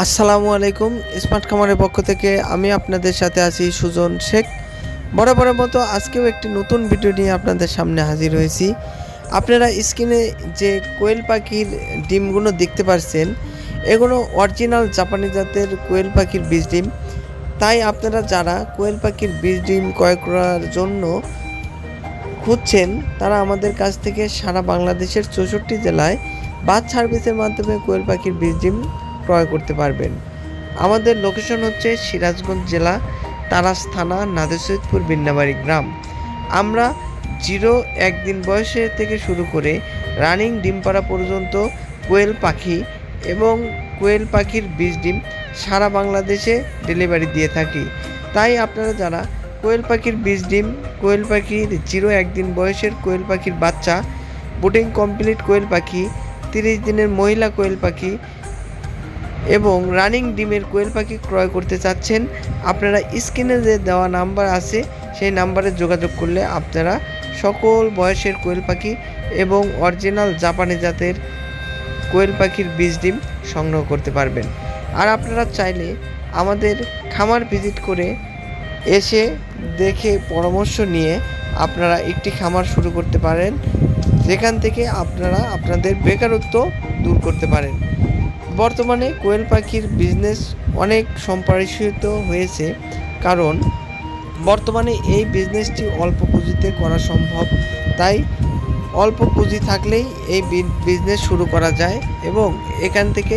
আসসালামু আলাইকুম, স্মার্ট খামারের পক্ষ থেকে আমি আপনাদের সাথে আছি সুজন শেখ। বরাবরের মতো আজকেও একটি নতুন ভিডিও নিয়ে আপনাদের সামনে হাজির হয়েছি। আপনারা স্ক্রিনে যে কোয়েল পাখির ডিমগুলো দেখতে পাচ্ছেন এগুলো অরিজিনাল জাপানি জাতের কোয়েল পাখির বীজ ডিম। তাই আপনারা যারা কোয়েল পাখির বীজ ডিম ক্রয় করার জন্য খুঁজছেন, তারা আমাদের কাছ থেকে সারা বাংলাদেশের চৌষট্টি জেলায় বাস সার্ভিসের মাধ্যমে কোয়েল পাখির বীজ ডিম ক্রয় করতে পারবেন। আমাদের লোকেশন হচ্ছে সিরাজগঞ্জ জেলা, তারাস থানা নাদের সৈয়দপুর, বিন্নাবাড়ি গ্রাম। আমরা জিরো একদিন বয়সে থেকে শুরু করে রানিং ডিম পাড়া পর্যন্ত কোয়েল পাখি এবং কোয়েল পাখির বীজ ডিম সারা বাংলাদেশে ডেলিভারি দিয়ে থাকি। তাই আপনারা যারা কোয়েল পাখির বীজ ডিম, কোয়েল পাখির জিরো একদিন বয়সের কোয়েল পাখির বাচ্চা বুটিং কমপ্লিট কোয়েল পাখি, তিরিশ দিনের মহিলা কোয়েল পাখি এবং রানিং ডিমের কোয়েল পাখি ক্রয় করতে চাচ্ছেন, আপনারা স্ক্রিনে যে দেওয়া নাম্বার আছে, সেই নাম্বারে যোগাযোগ করলে আপনারা সকল বয়সের কোয়েল পাখি এবং অরিজিনাল জাপানি জাতের কোয়েল পাখির বীজ ডিম সংগ্রহ করতে পারবেন। আর আপনারা চাইলে আমাদের খামার ভিজিট করে এসে দেখে পরামর্শ নিয়ে আপনারা একটি খামার শুরু করতে পারেন, যেখান থেকে আপনারা আপনাদের বেকারত্ব দূর করতে পারেন। বর্তমানে কোয়েল পাখির বিজনেস অনেক সম্প্রসারিত হয়েছে, কারণ বর্তমানে এই বিজনেসটি অল্প পুঁজিতে করা সম্ভব। তাই অল্প পুঁজি থাকলেই এই বিজনেস শুরু করা যায় এবং এখান থেকে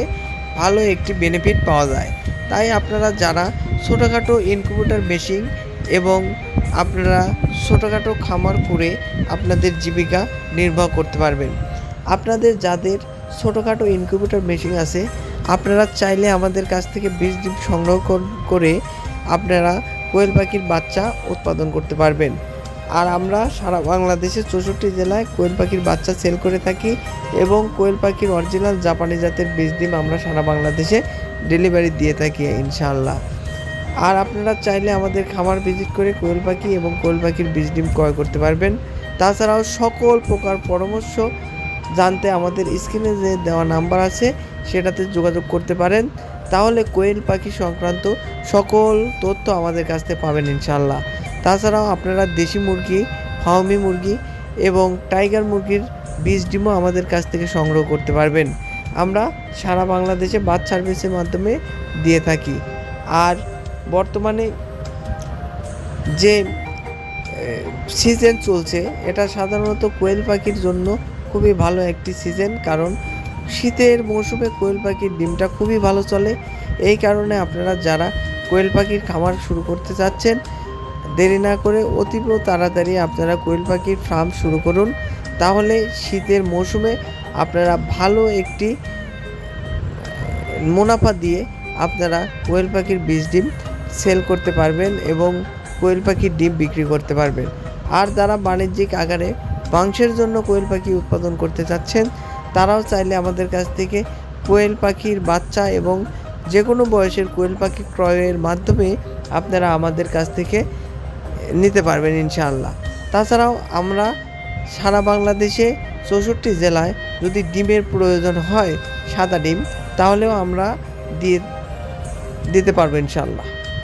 ভালো একটি বেনিফিট পাওয়া যায়। তাই আপনারা যারা ছোটোখাটো ইনকিউবেটর মেশিন এবং আপনারা ছোটোখাটো খামার করে আপনাদের জীবিকা নির্বাহ করতে পারবেন। আপনাদের যাদের ছোটোখাটো ইনকিউবেটর মেশিন আছে। আপনারা চাইলে আমাদের কাছ থেকে বীজ ডিম সংগ্রহ করে আপনারা কোয়েল পাখির বাচ্চা উৎপাদন করতে পারবেন। আর আমরা সারা বাংলাদেশে চৌষট্টি জেলায় কোয়েল পাখির বাচ্চা সেল করে থাকি এবং কোয়েল পাখির অরিজিনাল জাপানি জাতের বীজ ডিম আমরা সারা বাংলাদেশে ডেলিভারি দিয়ে থাকি ইনশাআল্লাহ। আর আপনারা চাইলে আমাদের খামার ভিজিট করে কোয়েল পাখি এবং কোয়েল পাখির বীজ ডিম ক্রয় করতে পারবেন। তাছাড়াও সকল প্রকার পরামর্শ জানতে আমাদের স্ক্রিনে যে দেওয়া নাম্বার আছে, সেটাতে যোগাযোগ করতে পারেন। তাহলে কোয়েল পাখি সংক্রান্ত সকল তথ্য আমাদের কাছ থেকে পাবেন ইনশাল্লাহ তাছাড়াও আপনারা দেশি মুরগি, ফাউমি মুরগি এবং টাইগার মুরগির বীজ ডিমও আমাদের কাছ থেকে সংগ্রহ করতে পারবেন। আমরা সারা বাংলাদেশে বাস সার্ভিসের মাধ্যমে দিয়ে থাকি। আর বর্তমানে যে সিজন চলছে, এটা সাধারণত কোয়েল পাখির জন্য খুবই ভালো একটি সিজন কারণ শীতের মৌসুমে কোয়েল পাখির ডিমটা খুবই ভালো চলে। এই কারণে আপনারা যারা কোয়েল পাখির খামার শুরু করতে চাচ্ছেন, দেরি না করে অতীব তাড়াতাড়ি আপনারা কোয়েল পাখির ফার্ম শুরু করুন। তাহলে শীতের মৌসুমে আপনারা ভালো একটি মুনাফা দিয়ে আপনারা কোয়েল পাখির বীজ ডিম সেল করতে পারবেন এবং কোয়েল পাখির ডিম বিক্রি করতে পারবেন। আর যারা বাণিজ্যিক আকারে মাংসের জন্য কোয়েল পাখি উৎপাদন করতে চাচ্ছেন, তারাও চাইলে আমাদের কাছ থেকে কোয়েল পাখির বাচ্চা এবং যে কোনো বয়সের কোয়েল পাখি ক্রয়ের মাধ্যমে আপনারা আমাদের কাছ থেকে নিতে পারবেন ইনশাআল্লাহ। তাছাড়াও আমরা সারা বাংলাদেশে চৌষট্টি জেলায় যদি ডিমের প্রয়োজন হয় সাদা ডিম, তাহলেও আমরা দিয়ে দিতে পারব ইনশাআল্লাহ।